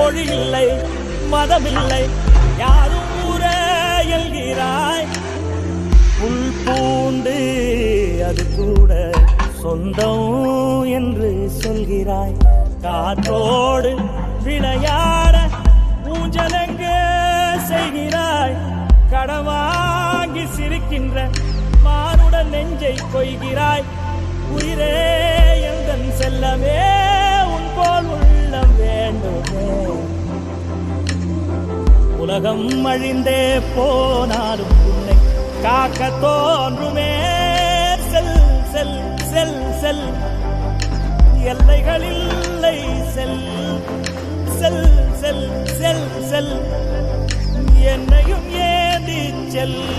மொழியில்லை இல்லை மதமில்லை யாரும் ஊரே எல்கிறாய். புல் பூண்டு அது கூட சொந்தம் என்று சொல்கிறாய். காற்றோடு விளையாட ஊஞ்சலங்க செய்கிறாய்? கடவாங்கி சிரிக்கின்ற மானுடன் நெஞ்சை கொய்கிறாய். உயிரே உலகம் அழிந்தே போனாலும் உன்னை காக்க தோன்றுமே. செல் செல் செல் செல். எல்லைகளில்லை செல். செல் செல் செல் செல். என்னையும் ஏந்தி செல்.